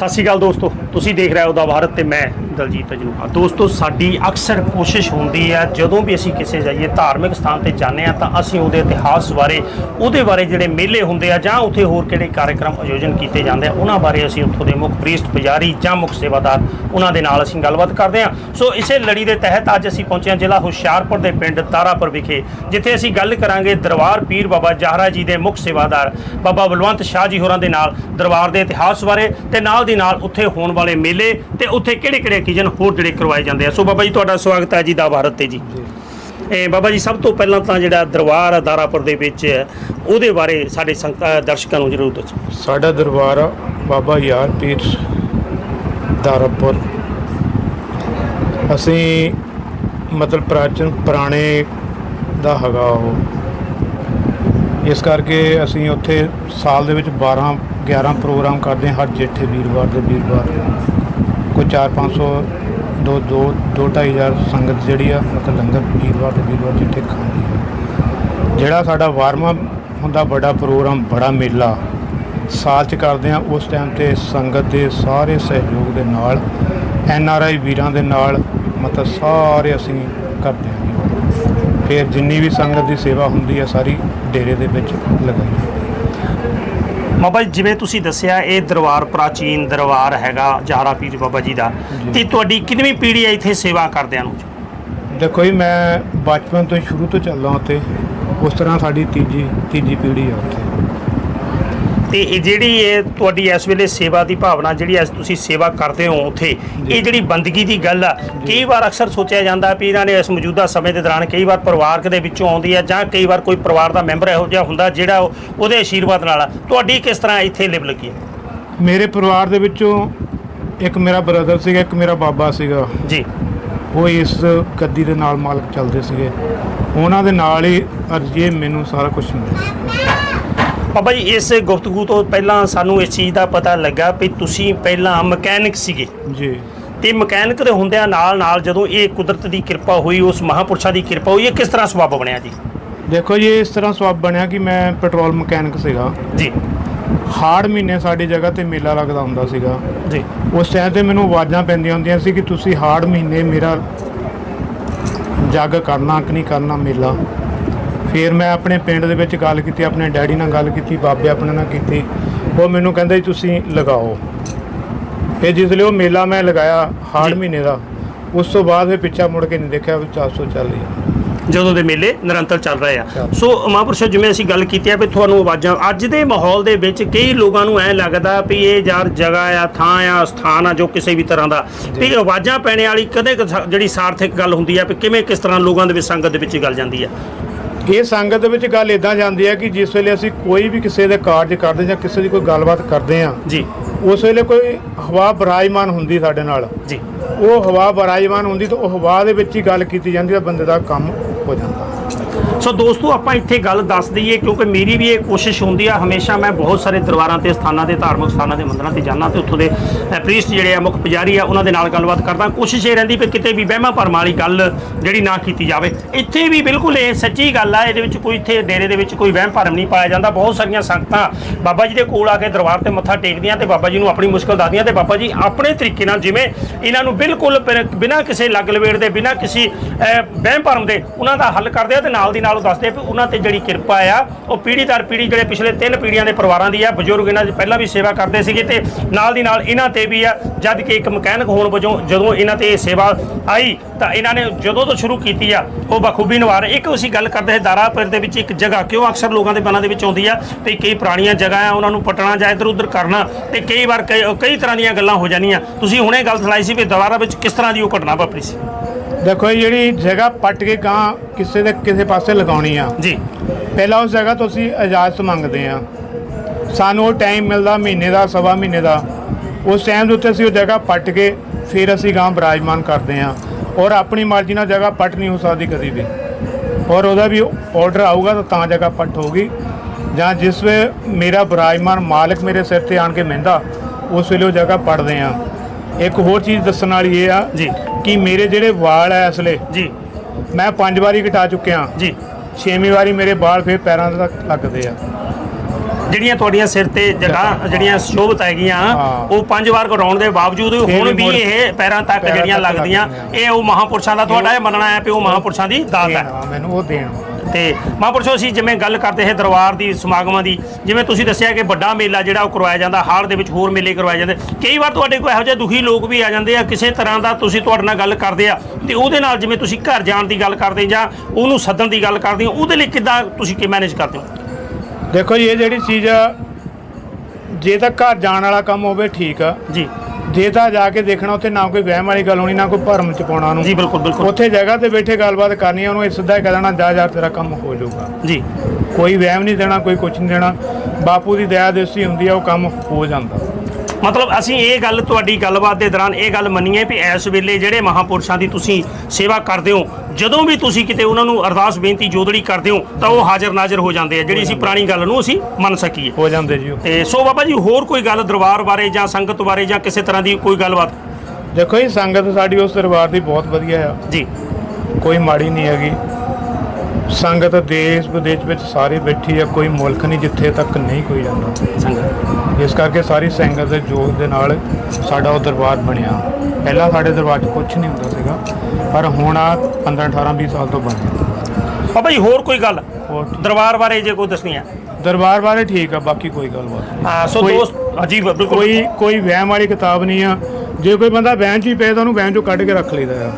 ਸਤਿ ਸ਼੍ਰੀ ਅਕਾਲ ਦੋਸਤੋ ਤੁਸੀਂ ਦੇਖ ਰਹੇ ਹੋ ਦਾ ਭਾਰਤ ਤੇ ਮੈਂ ਦਲਜੀਤ ਅਜਨੂਹਾ ਦੋਸਤੋ, ਸਾਡੀ ਅਕਸਰ ਕੋਸ਼ਿਸ਼ ਹੁੰਦੀ ਹੈ, ਜਦੋਂ ਵੀ ਅਸੀਂ ਕਿਸੇ ਜਾਈਏ ਧਾਰਮਿਕ ਸਥਾਨ ਤੇ ਜਾਂਦੇ ਆ ਤਾਂ ਅਸੀਂ ਉਹਦੇ ਇਤਿਹਾਸ ਬਾਰੇ, ਉਹਦੇ ਬਾਰੇ ਜਿਹੜੇ ਮੇਲੇ ਹੁੰਦੇ ਆ ਜਾਂ ਉੱਥੇ ਹੋਰ ਕਿਹੜੇ ਕਾਰਜਕ੍ਰਮ ਆਯੋਜਨ ਕੀਤੇ ਜਾਂਦੇ ਆ, ਉਹਨਾਂ ਬਾਰੇ ਅਸੀਂ ਉੱਥੋਂ ਦੇ ਮੁੱਖ ਪ੍ਰੀਸਟ ਪੁਜਾਰੀ ਜਾਂ ਮੁੱਖ ਸੇਵਾਦਾਰ, ਉਹਨਾਂ ਦੇ ਨਾਲ ਅਸੀਂ ਗੱਲਬਾਤ ਕਰਦੇ ਆ ਸੋ, ਇਸੇ ਲੜੀ ਦੇ ਤਹਿਤ ਅੱਜ ਅਸੀਂ ਪਹੁੰਚੇ ਹਾਂ ਜ਼ਿਲ੍ਹਾ ਹੁਸ਼ਿਆਰਪੁਰ ਦੇ ਪਿੰਡ ਤਾਰਾਪੁਰ ਵਿਖੇ, ਜਿੱਥੇ ਅਸੀਂ ਗੱਲ ਕਰਾਂਗੇ ਦਰਬਾਰ ਪੀਰ ਬਾਬਾ ਜਾਹਰਾ ਜੀ ਦੇ ਮੁੱਖ ਸੇਵਾਦਾਰ, ਬਾਬਾ ਬਲਵੰਤ ਸ਼ਾਹ ਜੀ ਹੋਰਾਂ ਦੇ ਨਾਲ ਦਰਬਾਰ ਦੇ ਇਤਿਹਾਸ ਬਾਰੇ ਤੇ ਨਾਲ ਦੀ ਨਾਲ ਉੱਥੇ ਹੋਣ ਵਾਲੇ ਮੇਲੇ ਤੇ ਉੱਥੇ ਕਿਹੜੇ ਕੀਜਨ ਹੋਰ ਜਿਹੜੇ ਕਰਵਾਏ ਜਾਂਦੇ ਆ। ਸੋ ਬਾਬਾ ਜੀ ਤੁਹਾਡਾ ਸਵਾਗਤ ਹੈ ਜੀ ਦਾ ਭਾਰਤ ਤੇ ਜੀ। ਇਹ ਬਾਬਾ ਜੀ ਸਭ ਤੋਂ ਪਹਿਲਾਂ ਤਾਂ ਜਿਹੜਾ ਦਰਬਾਰ ਆ ਦਾਰਾਪੁਰ ਦੇ ਵਿੱਚ ਹੈ, ਉਹਦੇ ਬਾਰੇ ਸਾਡੇ ਸੰਗਤਾਂ ਦਰਸ਼ਕਾਂ ਨੂੰ ਜ਼ਰੂਰ ਦੱਸੋ। ਸਾਡਾ ਦਰਬਾਰ ਆ ਬਾਬਾ ਯਾਰ ਪੀਰ ਦਾਰਾਪੁਰ ਅਸੀਂ ਮਤਲਬ ਪ੍ਰਾਚੀਨ ਪੁਰਾਣੇ ਦਾ ਹੈਗਾ ਉਹ। ਇਸ ਕਰਕੇ ਅਸੀਂ ਉੱਥੇ ਸਾਲ ਦੇ ਵਿੱਚ 12 11 ਪ੍ਰੋਗਰਾਮ ਕਰਦੇ ਹਾਂ ਹਰ ਜੇਠੇ ਵੀਰਵਾਰ ਦੇ ਵੀਰਵਾਰ। ਕੋਈ 4 500 ਦੋ ਦੋ ਦੋ ਢਾਈ ਹਜ਼ਾਰ ਸੰਗਤ ਜਿਹੜੀ ਆ, ਮਤਲਬ ਲੰਗਰ, ਵੀਰਵਾਰ ਦੇ ਵੀਰਵਾਰ ਜਿੱਥੇ ਖਾਂਦੀ ਆ। ਜਿਹੜਾ ਸਾਡਾ 12ਵਾਂ ਹੁੰਦਾ ਬੜਾ ਪ੍ਰੋਗਰਾਮ, ਬੜਾ ਮੇਲਾ, ਸਾਲ ਚ ਕਰਦੇ ਆ, ਉਸ ਟਾਈਮ ਤੇ ਸੰਗਤ ਦੇ ਸਾਰੇ ਸਹਿਯੋਗ ਦੇ ਨਾਲ ਐਨ ਆਰ ਆਈ ਵੀਰਾਂ ਦੇ ਨਾਲ, ਮਤਲਬ ਸਾਰੇ ਅਸੀਂ ਕਰਦੇ ਹਾਂ ਫਿਰ ਜਿੰਨੀ ਵੀ ਸੰਗਤ ਦੀ ਸੇਵਾ ਹੁੰਦੀ ਆ, ਸਾਰੀ ਡੇਰੇ ਦੇ ਵਿੱਚ ਲਗਾਈ ਜਾਂਦੀ ਹੈ ਬਾਬਾ ਜੀ ਜਿਵੇਂ ਤੁਸੀਂ ਦੱਸਿਆ ਇਹ ਦਰਬਾਰ ਪ੍ਰਾਚੀਨ ਦਰਬਾਰ ਹੈਗਾ ਜਾਹਰਾ ਪੀਰ ਬਾਬਾ ਜੀ ਦਾ। ਤੇ ਤੁਹਾਡੀ ਕਿੰਨਵੀਂ ਪੀੜ੍ਹੀ ਹੈ ਇੱਥੇ ਸੇਵਾ ਕਰਦਿਆਂ ਨੂੰ? ਦੇਖੋ ਜੀ ਮੈਂ ਬਚਪਨ ਤੋਂ ਹੀ ਸ਼ੁਰੂ ਤੋਂ ਚੱਲਦਾ ਉੱਥੇ। ਉਸ ਤਰ੍ਹਾਂ ਸਾਡੀ ਤੀਜੀ ਤੀਜੀ ਪੀੜ੍ਹੀ ਆ ਉੱਥੇ। ਤੇ ਇਹ ਜਿਹੜੀ ਇਹ ਤੁਹਾਡੀ ਇਸ ਵੇਲੇ ਸੇਵਾ ਦੀ ਭਾਵਨਾ ਜਿਹੜੀ ਅੱਜ ਤੁਸੀਂ ਸੇਵਾ ਕਰਦੇ ਹੋ ਉੱਥੇ। ਇਹ ਜਿਹੜੀ ਬੰਦਗੀ ਦੀ ਗੱਲ ਆ ਕਈ ਵਾਰ ਅਕਸਰ ਸੋਚਿਆ ਜਾਂਦਾ ਵੀ ਇਹਨਾਂ ਨੇ ਇਸ ਮੌਜੂਦਾ ਸਮੇਂ ਦੇ ਦੌਰਾਨ ਕਈ ਵਾਰ ਪਰਿਵਾਰਕ ਦੇ ਵਿੱਚੋਂ ਆਉਂਦੀ ਆ ਜਾਂ ਕਈ ਵਾਰ ਕੋਈ ਪਰਿਵਾਰ ਦਾ ਮੈਂਬਰ ਇਹੋ ਜਿਹਾ ਹੁੰਦਾ ਜਿਹੜਾ ਉਹ- ਉਹਦੇ ਆਸ਼ੀਰਵਾਦ ਨਾਲ। ਤੁਹਾਡੀ ਕਿਸ ਤਰ੍ਹਾਂ ਇੱਥੇ ਲਿਵ ਲੱਗੀ ਮੇਰੇ ਪਰਿਵਾਰ ਦੇ ਵਿੱਚੋਂ ਇੱਕ ਮੇਰਾ ਬ੍ਰਦਰ ਸੀਗਾ ਇੱਕ ਮੇਰਾ ਬਾਬਾ ਸੀਗਾ। ਜੀ। ਉਹ ਇਸ ਗੱਦੀ ਦੇ ਨਾਲ ਮਾਲਕ ਚੱਲਦੇ ਸੀਗੇ। ਉਹਨਾਂ ਦੇ ਨਾਲ ਹੀ ਅਰਜੇ ਮੈਨੂੰ ਸਾਰਾ ਕੁਝ ਮਿਲਿਆ। ਬਾਬਾ ਜੀ ਇਸ ਗੁਫ਼ਤਗੂ ਤੋਂ ਪਹਿਲਾਂ ਸਾਨੂੰ ਇਸ ਚੀਜ਼ ਦਾ ਪਤਾ ਲੱਗਾ ਵੀ ਤੁਸੀਂ ਪਹਿਲਾਂ ਮਕੈਨਿਕ ਸੀਗੇ। ਜੀ। ਤੇ ਮਕੈਨਿਕ ਦੇ ਹੁੰਦਿਆਂ ਨਾਲ ਨਾਲ ਜਦੋਂ ਇਹ ਕੁਦਰਤ ਦੀ ਕਿਰਪਾ ਹੋਈ ਉਸ ਮਹਾਪੁਰਸ਼ਾਂ ਦੀ ਕਿਰਪਾ ਹੋਈ ਇਹ ਕਿਸ ਤਰ੍ਹਾਂ ਸਬੱਬ ਬਣਿਆ ਜੀ? ਦੇਖੋ ਜੀ ਇਸ ਤਰ੍ਹਾਂ ਸਵਾਬ ਬਣਿਆ ਕਿ ਮੈਂ ਪੈਟਰੋਲ ਮਕੈਨਿਕ ਸੀਗਾ। ਜੀ। ਹਾੜ ਮਹੀਨੇ ਸਾਡੀ ਜਗ੍ਹਾ ਤੇ ਮੇਲਾ ਲੱਗਦਾ ਹੁੰਦਾ ਸੀਗਾ। ਜੀ। ਉਸ ਟਾਈਮ ਤੇ ਮੈਨੂੰ ਆਵਾਜ਼ਾਂ ਪੈਂਦੀਆਂ ਹੁੰਦੀਆਂ ਸੀ ਕਿ ਤੁਸੀਂ ਹਾੜ ਮਹੀਨੇ ਮੇਰਾ ਜੱਗ ਕਰਨਾ ਕਿ ਨਹੀਂ ਕਰਨਾ ਮੇਲਾ। ਫਿਰ ਮੈਂ ਆਪਣੇ ਪਿੰਡ ਦੇ ਵਿੱਚ ਗੱਲ ਕੀਤੀ ਆਪਣੇ ਡੈਡੀ ਨਾਲ ਗੱਲ ਕੀਤੀ ਬਾਬੇ ਆਪਣੇ ਨਾਲ ਕੀਤੀ। ਉਹ ਮੈਨੂੰ ਕਹਿੰਦੇ ਜੀ ਤੁਸੀਂ ਲਗਾਓ। ਫਿਰ ਜਿਸ ਲਈ ਉਹ ਮੇਲਾ ਮੈਂ ਲਗਾਇਆ ਹਾੜ। ਮਹੀਨੇ ਦਾ ਉਸ ਤੋਂ ਬਾਅਦ ਫਿਰ ਪਿੱਛਾ ਮੁੜ ਕੇ ਨਹੀਂ ਦੇਖਿਆ ਵੀ 400 ਚੱਲ ਰਿਹਾ ਜਦੋਂ ਦੇ ਮੇਲੇ ਨਿਰੰਤਰ ਚੱਲ ਰਹੇ ਆ। ਸੋ ਮਹਾਂਪੁਰਸ਼ੋ ਜਿਵੇਂ ਅਸੀਂ ਗੱਲ ਕੀਤੀ ਆ ਵੀ ਤੁਹਾਨੂੰ ਆਵਾਜ਼ਾਂ ਅੱਜ ਦੇ ਮਾਹੌਲ ਦੇ ਵਿੱਚ ਕਈ ਲੋਕਾਂ ਨੂੰ ਐ ਲੱਗਦਾ ਵੀ ਇਹ ਯਾਰ ਜਗ੍ਹਾ ਆ ਥਾਂ ਆ ਸਥਾਨ ਆ ਜੋ ਕਿਸੇ ਵੀ ਤਰ੍ਹਾਂ ਦਾ। ਵੀ ਆਵਾਜ਼ਾਂ ਪੈਣੇ ਵਾਲੀ ਕਦੇ ਜਿਹੜੀ ਸਾਰਥਕ ਗੱਲ ਹੁੰਦੀ ਆ ਵੀ ਕਿਵੇਂ ਕਿਸ ਤਰ੍ਹਾਂ ਲੋਕਾਂ ਦੇ ਵਿੱਚ ਸੰਗਤ ਦੇ ਵਿੱਚ ਗੱਲ ਜਾਂਦੀ ਆ। ਇਹ ਸੰਗਤ ਦੇ ਵਿੱਚ ਗੱਲ ਇਦਾਂ ਜਾਂਦੀ ਹੈ ਕਿ ਜਿਸ ਵੇਲੇ ਅਸੀਂ ਕੋਈ ਵੀ ਕਿਸੇ ਦੇ ਕਾਰਜ ਕਰਦੇ ਜਾਂ ਕਿਸੇ ਦੀ ਕੋਈ ਗੱਲਬਾਤ ਕਰਦੇ ਆ ਜੀ। ਉਸ ਵੇਲੇ ਕੋਈ ਹਵਾ ਬਰਾਈਮਾਨ ਹੁੰਦੀ ਸਾਡੇ ਨਾਲ। ਜੀ। ਉਹ ਹਵਾ ਬਰਾਈਮਾਨ ਹੁੰਦੀ ਤਾਂ ਉਹ ਹਵਾ ਦੇ ਵਿੱਚ ਹੀ ਗੱਲ ਕੀਤੀ ਜਾਂਦੀ ਤਾਂ ਬੰਦੇ ਦਾ ਕੰਮ ਹੋ ਜਾਂਦਾ। ਸੋ ਦੋਸਤੋ, ਆਪਾਂ ਇੱਥੇ ਗੱਲ ਦੱਸ ਦਈਏ, ਕਿਉਂਕਿ ਮੇਰੀ ਵੀ ਇਹ ਕੋਸ਼ਿਸ਼ ਹੁੰਦੀ ਆ, ਹਮੇਸ਼ਾ ਮੈਂ ਬਹੁਤ ਸਾਰੇ ਦਰਬਾਰਾਂ ਤੇ, ਸਥਾਨਾਂ ਤੇ ਧਾਰਮਿਕ ਸਥਾਨਾਂ ਤੇ ਮੰਦਰਾਂ ਤੇ ਜਾਂਦਾ ਤੇ ਉੱਥੋਂ ਦੇ ਪ੍ਰੀਸਟ ਜਿਹੜੇ ਆ, ਮੁੱਖ ਪੁਜਾਰੀ ਆ, ਉਹਨਾਂ ਦੇ ਨਾਲ ਗੱਲਬਾਤ ਕਰਦਾ। ਕੋਸ਼ਿਸ਼ ਇਹ ਰਹਿੰਦੀ ਵੀ ਕਿਤੇ ਵੀ ਵਹਿਮਾਂ ਭਰਮਾਂ ਵਾਲੀ ਗੱਲ ਜਿਹੜੀ ਨਾ ਕੀਤੀ ਜਾਵੇ। ਇੱਥੇ ਵੀ ਬਿਲਕੁਲ ਇਹ ਸੱਚੀ ਗੱਲ ਆ, ਇਹਦੇ ਵਿੱਚ ਕੋਈ ਇੱਥੇ ਡੇਰੇ ਦੇ ਵਿੱਚ ਕੋਈ ਵਹਿਮ ਭਰਮ ਨਹੀਂ ਪਾਇਆ ਜਾਂਦਾ। ਬਹੁਤ ਸਾਰੀਆਂ ਸੰਗਤਾਂ ਬਾਬਾ ਜੀ ਦੇ ਕੋਲ ਆ ਕੇ ਦਰਬਾਰ ਤੇ ਮੱਥਾ ਟੇਕਦੀਆਂ ਤੇ ਬਾਬਾ ਜੀ ਨੂੰ ਆਪਣੀ ਮੁਸ਼ਕਲ ਦੱਸਦੀਆਂ ਤੇ ਬਾਬਾ ਜੀ ਆਪਣੇ ਤਰੀਕੇ ਨਾਲ ਜਿਵੇਂ ਇਹਨਾਂ ਨੂੰ ਬਿਲਕੁਲ ਬਿਨਾਂ ਕਿਸੇ ਲੱਗ ਲਵੇੜ ਦੇ, ਬਿਨਾਂ ਕਿਸੇ ਵਹਿਮ ਭਰਮ ਦੇ, ਉਹਨਾਂ ਦਾ ਹੱਲ ਕਰਦੇ ਆ ਤੇ ਨਾਲ ਨਾਲ ਦੀ ਨਾਲ ਉਹ ਦੱਸਦੇ ਵੀ ਉਹਨਾਂ ਤੇ ਜਿਹੜੀ ਕਿਰਪਾ ਆ, ਉਹ ਪੀੜ੍ਹੀ ਦਰ ਪੀੜ੍ਹੀ ਜਿਹੜੇ ਪਿਛਲੇ ਤਿੰਨ ਪੀੜੀਆਂ ਦੇ ਪਰਿਵਾਰਾਂ ਦੀ ਆ, ਬਜ਼ੁਰਗ ਇਹਨਾਂ ਦੇ ਪਹਿਲਾਂ ਵੀ ਸੇਵਾ ਕਰਦੇ ਸੀਗੇ ਤੇ ਨਾਲ ਦੀ ਨਾਲ ਇਹਨਾਂ ਤੇ ਵੀ ਆ, ਜਦ ਕਿ ਇੱਕ ਮਕੈਨਿਕ ਹੋਣ ਵਜੋਂ ਜਦੋਂ ਇਹਨਾਂ ਤੇ ਇਹ ਸੇਵਾ ਆਈ, ਤਾਂ ਇਹਨਾਂ ਨੇ ਜਦੋਂ ਤੋਂ ਸ਼ੁਰੂ ਕੀਤੀ ਆ, ਉਹ ਬਖੂਬੀ ਨਿਭਾ ਇੱਕ ਅਸੀਂ ਗੱਲ ਕਰਦੇ ਹਾਂ ਦਾਰਾਪੁਰ ਦੇ ਵਿੱਚ ਇੱਕ ਜਗ੍ਹਾ, ਕਿਉਂ ਅਕਸਰ ਲੋਕਾਂ ਦੇ ਮਨਾਂ ਦੇ ਵਿੱਚ ਆਉਂਦੀ ਆ ਵੀ ਕਈ ਪੁਰਾਣੀਆਂ ਜਗ੍ਹਾ ਆ, ਉਹਨਾਂ ਨੂੰ ਪਟਣਾ ਜਾਂ ਇੱਧਰ ਉੱਧਰ ਕਰਨਾ, ਤੇ ਕਈ ਵਾਰ ਕਈ ਕਈ ਤਰ੍ਹਾਂ ਦੀਆਂ ਗੱਲਾਂ ਹੋ ਜਾਂਦੀਆਂ। ਤੁਸੀਂ ਹੁਣੇ ਗੱਲ ਸੁਣਾਈ ਸੀ ਵੀ ਦੁਬਾਰਾ ਵਿੱਚ ਕਿਸ ਤਰ੍ਹਾਂ ਦੀ ਉਹ ਘਟਨਾ ਵਾਪਰੀ ਸੀ? ਦੇਖੋ ਇਹ ਜਿਹੜੀ ਜਗ੍ਹਾ ਪੱਟ ਕੇ ਗਾਂ ਕਿਸੇ ਦੇ ਕਿਸੇ ਪਾਸੇ ਲਗਾਉਣੀ ਆ। ਜੀ। ਪਹਿਲਾਂ ਉਸ ਜਗ੍ਹਾ ਤੋਂ ਅਸੀਂ ਇਜਾਜ਼ਤ ਮੰਗਦੇ ਆ। ਸਾਨੂੰ ਉਹ ਟਾਈਮ ਮਿਲਦਾ ਮਹੀਨੇ ਦਾ ਸਵਾ ਮਹੀਨੇ ਦਾ। ਉਸ ਟਾਈਮ ਦੇ ਉੱਤੇ ਅਸੀਂ ਉਹ ਜਗ੍ਹਾ ਪੱਟ ਕੇ ਫਿਰ ਅਸੀਂ ਗਾਂ ਬਰਾਜਮਾਨ ਕਰਦੇ ਆ। ਔਰ ਆਪਣੀ ਮਰਜ਼ੀ ਨਾਲ ਜਗ੍ਹਾ ਪੱਟ ਨਹੀਂ ਹੋ ਸਕਦੀ ਕਦੀ ਵੀ। ਔਰ ਉਹਦਾ ਵੀ ਆਰਡਰ ਆਊਗਾ ਤਾਂ ਤਾਂ ਜਗ੍ਹਾ ਪੱਟ ਹੋਊਗੀ। ਜਾਂ ਜਿਸ ਵੇ ਮੇਰਾ ਬਰਾਜਮਾਨ ਮਾਲਕ ਮੇਰੇ ਸਿਰ ਤੇ ਆਣ ਕੇ ਮਹਿੰਦਾ ਉਸ ਵੇਲੇ ਉਹ ਜਗ੍ਹਾ ਪੜਦੇ ਆ। ਇੱਕ ਹੋਰ ਚੀਜ਼ ਦੱਸਣ ਵਾਲੀ ਇਹ ਆ ਜੀ। ਕਿ ਮੇਰੇ ਜਿਹੜੇ ਵਾਲ ਐ ਅਸਲੇ ਜੀ। ਮੈਂ ਪੰਜ ਵਾਰੀ ਘਟਾ ਚੁੱਕਿਆ। ਜੀ। ਛੇਵੀਂ ਵਾਰੀ ਮੇਰੇ ਵਾਲ ਫੇਰ ਪੈਰਾਂ ਤੱਕ ਲੱਗਦੇ ਆ। ਜਿਹੜੀਆਂ ਤੁਹਾਡੀਆਂ ਸਿਰ ਤੇ ਜਗ੍ਹਾ ਜਿਹੜੀਆਂ ਸ਼ੋਭਤ ਹੈਗੀਆਂ। ਉਹ ਪੰਜ ਵਾਰ ਕਰਾਉਣ ਦੇ ਬਾਵਜੂਦ ਹੁਣ ਵੀ ਇਹ ਪੈਰਾਂ ਤੱਕ ਜਿਹੜੀਆਂ ਲੱਗਦੀਆਂ। ਇਹ ਉਹ ਮਹਾਪੁਰਸ਼ਾਂ ਦਾ ਤੁਹਾਡਾ ਇਹ ਮੰਨਣਾ ਹੈ ਕਿ ਉਹ ਮਹਾਪੁਰਸ਼ਾਂ ਦੀ ਦਾਤ ਹੈ। ਮੈਨੂੰ ਉਹ ਦੇਣ ਤੇ ਮਹਾਂਪੁਰਸ਼ੋ ਅਸੀਂ ਜਿਵੇਂ ਗੱਲ ਕਰਦੇ ਹੈ ਦਰਬਾਰ ਦੀ ਸਮਾਗਮਾਂ ਦੀ ਜਿਵੇਂ ਤੁਸੀਂ ਦੱਸਿਆ ਕਿ ਵੱਡਾ ਮੇਲਾ ਜਿਹੜਾ ਉਹ ਕਰਵਾਇਆ ਜਾਂਦਾ ਹਾਲ ਦੇ ਵਿੱਚ ਹੋਰ ਮੇਲੇ ਕਰਵਾਏ ਜਾਂਦੇ। ਕਈ ਵਾਰ ਤੁਹਾਡੇ ਕੋਲ ਇਹੋ ਜਿਹੇ ਦੁਖੀ ਲੋਕ ਵੀ ਆ ਜਾਂਦੇ ਆ ਕਿਸੇ ਤਰ੍ਹਾਂ ਦਾ ਤੁਸੀਂ ਤੁਹਾਡੇ ਨਾਲ ਗੱਲ ਕਰਦੇ ਆ ਤੇ ਉਹਦੇ ਨਾਲ ਜਿਵੇਂ ਤੁਸੀਂ ਘਰ ਜਾਣ ਦੀ ਗੱਲ ਕਰਦੇ ਜਾਂ ਉਹਨੂੰ ਸੱਦਣ ਦੀ ਗੱਲ ਕਰਦੇ ਹੋ ਉਹਦੇ ਲਈ ਕਿੱਦਾਂ ਤੁਸੀਂ ਕੀ ਮੈਨੇਜ ਕਰਦੇ ਹੋ? ਦੇਖੋ ਜੀ ਇਹ ਜਿਹੜੀ ਚੀਜ਼ ਆ ਜੇ ਤਾਂ ਘਰ ਜਾਣ ਵਾਲਾ ਕੰਮ ਹੋਵੇ ਠੀਕ ਆ। ਜੀ। ਜੇ ਤਾਂ ਜਾ ਕੇ ਦੇਖਣਾ ਉੱਥੇ ਨਾ ਕੋਈ ਵਹਿਮ ਵਾਲੀ ਗੱਲ ਹੋਣੀ ਨਾ ਕੋਈ ਭਰਮ ਚ ਪਾਉਣਾ ਉਹਨੂੰ। ਜੀ ਬਿਲਕੁਲ ਬਿਲਕੁਲ। ਉੱਥੇ ਜਗ੍ਹਾ ਤੇ ਬੈਠੇ ਗੱਲਬਾਤ ਕਰਨੀ ਆ ਉਹਨੂੰ ਇਹ ਸਿੱਧਾ ਹੀ ਕਹਿ ਦੇਣਾ ਜਾ ਜਾ ਤੇਰਾ ਕੰਮ ਹੋ ਜਾਊਗਾ। ਜੀ। ਕੋਈ ਵਹਿਮ ਨਹੀਂ ਦੇਣਾ ਕੋਈ ਕੁਝ ਨਹੀਂ ਦੇਣਾ। ਬਾਪੂ ਦੀ ਦਇਆ ਦੇਸੀ ਹੁੰਦੀ ਆ ਉਹ ਕੰਮ ਹੋ ਜਾਂਦਾ। ਮਤਲਬ ਅਸੀਂ ਇਹ ਗੱਲ ਤੁਹਾਡੀ ਗੱਲਬਾਤ ਦੇ ਦੌਰਾਨ ਇਹ ਗੱਲ ਮੰਨੀਏ ਵੀ ਇਸ ਵੇਲੇ ਜਿਹੜੇ ਮਹਾਪੁਰਸ਼ਾਂ ਦੀ ਤੁਸੀਂ ਸੇਵਾ ਕਰਦੇ ਹੋ ਜਦੋਂ ਵੀ ਤੁਸੀਂ ਕਿਤੇ ਉਹਨਾਂ ਨੂੰ ਅਰਦਾਸ ਬੇਨਤੀ ਜੋਦੜੀ ਕਰਦੇ ਹੋ ਤਾਂ ਉਹ ਹਾਜ਼ਰ ਨਾਜ਼ਰ ਹੋ ਜਾਂਦੇ ਆ ਜਿਹੜੀ ਅਸੀਂ ਪੁਰਾਣੀ ਗੱਲ ਨੂੰ ਅਸੀਂ ਮੰਨ ਸਕੀਏ। ਹੋ ਜਾਂਦੇ ਜੀ ਉਹ। ਤੇ ਸੋ ਬਾਬਾ ਜੀ ਹੋਰ ਕੋਈ ਗੱਲ ਦਰਬਾਰ ਬਾਰੇ ਜਾਂ ਸੰਗਤ ਬਾਰੇ ਜਾਂ ਕਿਸੇ ਤਰ੍ਹਾਂ ਦੀ ਕੋਈ ਗੱਲਬਾਤ? ਦੇਖੋ ਜੀ ਸੰਗਤ ਸਾਡੀ ਉਸ ਦਰਬਾਰ ਦੀ ਬਹੁਤ ਵਧੀਆ ਆ। ਜੀ। ਕੋਈ ਮਾੜੀ ਨਹੀਂ ਹੈਗੀ। ਸੰਗਤ ਦੇਸ਼ ਵਿਦੇਸ਼ ਵਿੱਚ ਸਾਰੇ ਬੈਠੀ ਆ ਕੋਈ ਮੁਲਕ ਨਹੀਂ ਜਿੱਥੇ ਤੱਕ ਨਹੀਂ ਕੋਈ ਜਾਂਦਾ। ਸੰਗਤ। ਇਸ ਕਰਕੇ ਸਾਰੀ ਸੰਗਤ ਦੇ ਜੋਗ ਦੇ ਨਾਲ ਸਾਡਾ ਉਹ ਦਰਬਾਰ ਬਣਿਆ। ਪਹਿਲਾਂ ਸਾਡੇ ਦਰਬਾਰ 'ਚ ਕੁਝ ਨਹੀਂ ਹੁੰਦਾ ਸੀਗਾ ਪਰ ਹੁਣ ਆ 15 18 20 ਸਾਲ ਤੋਂ ਬਣਿਆ ਬਾਬਾ ਜੀ ਹੋਰ ਕੋਈ ਗੱਲ। ਦਰਬਾਰ ਬਾਰੇ ਜੇ ਕੋਈ ਦੱਸਣੀ ਹੈ ਦਰਬਾਰ ਬਾਰੇ ਠੀਕ ਆ ਬਾਕੀ ਕੋਈ ਗੱਲਬਾਤ ਨਹੀਂ। ਆ, ਸੋ ਦੋਸਤ ਅਜੀਬ ਬਿਲਕੁਲ। ਕੋਈ ਕੋਈ ਵਹਿਮ ਵਾਲੀ ਕਿਤਾਬ ਨਹੀਂ ਆ। ਜੇ ਕੋਈ ਬੰਦਾ ਵਹਿਮ 'ਚ ਹੀ ਪਏ ਤਾਂ ਉਹਨੂੰ ਵਹਿਮ 'ਚੋਂ ਕੱਢ ਕੇ ਰੱਖ ਲਈਦਾ ਆ।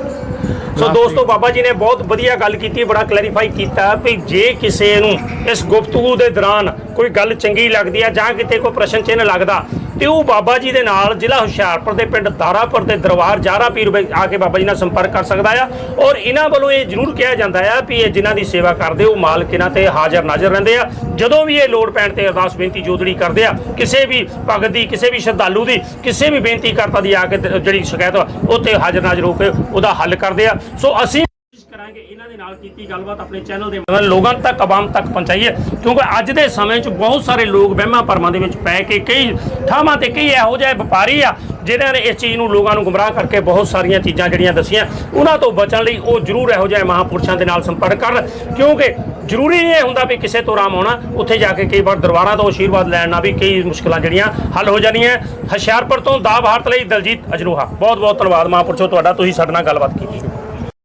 ਸੋ ਦੋਸਤੋ ਬਾਬਾ ਜੀ ਨੇ ਬਹੁਤ ਵਧੀਆ ਗੱਲ ਕੀਤੀ ਬੜਾ ਕਲੈਰੀਫਾਈ ਕੀਤਾ ਵੀ ਜੇ ਕਿਸੇ ਨੂੰ ਇਸ ਗੁਫ਼ਤਗੂ ਦੇ ਦੌਰਾਨ ਕੋਈ ਗੱਲ ਚੰਗੀ ਲੱਗਦੀ ਹੈ ਜਾਂ ਕਿਤੇ ਕੋਈ ਪ੍ਰਸ਼ਨ ਚਿੰਨ੍ਹ ਲੱਗਦਾ ਤੇ ਉਹ ਬਾਬਾ ਜੀ ਦੇ ਨਾਲ ਜ਼ਿਲ੍ਹਾ ਹੁਸ਼ਿਆਰਪੁਰ ਦੇ ਪਿੰਡ ਦਾਰਾਪੁਰ ਦੇ ਦਰਬਾਰ ਜਾਰਾ ਪੀਰ ਆ ਕੇ ਬਾਬਾ ਜੀ ਨਾਲ ਸੰਪਰਕ ਕਰ ਸਕਦਾ ਆ। ਔਰ ਇਹਨਾਂ ਵੱਲੋਂ ਇਹ ਜ਼ਰੂਰ ਕਿਹਾ ਜਾਂਦਾ ਆ ਵੀ ਇਹ ਜਿਨ੍ਹਾਂ ਦੀ ਸੇਵਾ ਕਰਦੇ ਉਹ ਮਾਲਕ ਇਹਨਾਂ ਤੇ ਹਾਜ਼ਰ ਨਾਜ਼ਰ ਰਹਿੰਦੇ ਆ। ਜਦੋਂ ਵੀ ਇਹ ਲੋੜ ਪੈਣ ਤੇ ਅਰਦਾਸ ਬੇਨਤੀ ਜੋਦੜੀ ਕਰਦੇ ਆ ਕਿਸੇ ਵੀ ਭਗਤ ਦੀ ਕਿਸੇ ਵੀ ਸ਼ਰਧਾਲੂ ਦੀ ਕਿਸੇ ਵੀ ਬੇਨਤੀ ਕਰਤਾ ਦੀ ਆ ਕੇ ਜਿਹੜੀ ਸ਼ਿਕਾਇਤ ਆ, ਉਹ ਤੇ ਹਾਜ਼ਰ ਨਾਜ਼ਰ ਹੋ ਕੇ ਉਹਦਾ ਹੱਲ ਕਰਦੇ ਆ। ਸੋ ਅਸੀਂ ਦੇ ਨਾਲ ਕੀਤੀ ਗੱਲਬਾਤ ਆਪਣੇ ਚੈਨਲ ਦੇ ਲੋਕਾਂ ਤੱਕ ਆਵਾਮ ਤੱਕ ਪਹੁੰਚਾਈਏ, ਕਿਉਂਕਿ ਅੱਜ ਦੇ ਸਮੇਂ 'ਚ ਬਹੁਤ ਸਾਰੇ ਲੋਕ ਵਹਿਮਾਂ ਭਰਮਾਂ ਦੇ ਵਿੱਚ ਪੈ ਕੇ ਕਈ ਥਾਵਾਂ ਤੇ ਕਈ ਇਹੋ ਜਿਹੇ ਵਪਾਰੀ ਆ, ਜਿਨ੍ਹਾਂ ਨੇ ਇਸ ਚੀਜ਼ ਨੂੰ ਲੋਕਾਂ ਨੂੰ ਗੁੰਮਰਾਹ ਕਰਕੇ ਬਹੁਤ ਸਾਰੀਆਂ ਚੀਜ਼ਾਂ ਜਿਹੜੀਆਂ ਦੱਸੀਆਂ। ਉਹਨਾਂ ਤੋਂ ਬਚਣ ਲਈ ਉਹ ਜ਼ਰੂਰ ਇਹੋ ਜਿਹੇ ਮਹਾਂਪੁਰਸ਼ਾਂ ਦੇ ਨਾਲ ਸੰਪਰਕ ਕਰਨ, ਕਿਉਂਕਿ ਜ਼ਰੂਰੀ ਨਹੀਂ ਇਹ ਹੁੰਦਾ ਵੀ ਕਿਸੇ ਤੋਂ ਆਰਾਮ ਆਉਣਾ, ਉੱਥੇ ਜਾ ਕੇ ਕਈ ਵਾਰ ਦਰਬਾਰਾਂ ਤੋਂ ਆਸ਼ੀਰਵਾਦ ਲੈਣ ਨਾਲ ਵੀ ਕਈ ਮੁਸ਼ਕਲਾਂ ਜਿਹੜੀਆਂ ਹੱਲ ਹੋ ਜਾਂਦੀਆਂ ਹੁਸ਼ਿਆਰਪੁਰ ਤੋਂ ਦਾ ਭਾਰਤ ਲਈ ਦਲਜੀਤ ਅਜਰੋਹਾ ਬਹੁਤ ਬਹੁਤ ਧੰਨਵਾਦ ਮਹਾਂਪੁਰਸ਼ੋ, ਤੁਹਾਡਾ ਤੁਸੀਂ ਸਾਡੇ ਨਾਲ ਗੱਲਬਾਤ ਕੀਤੀ।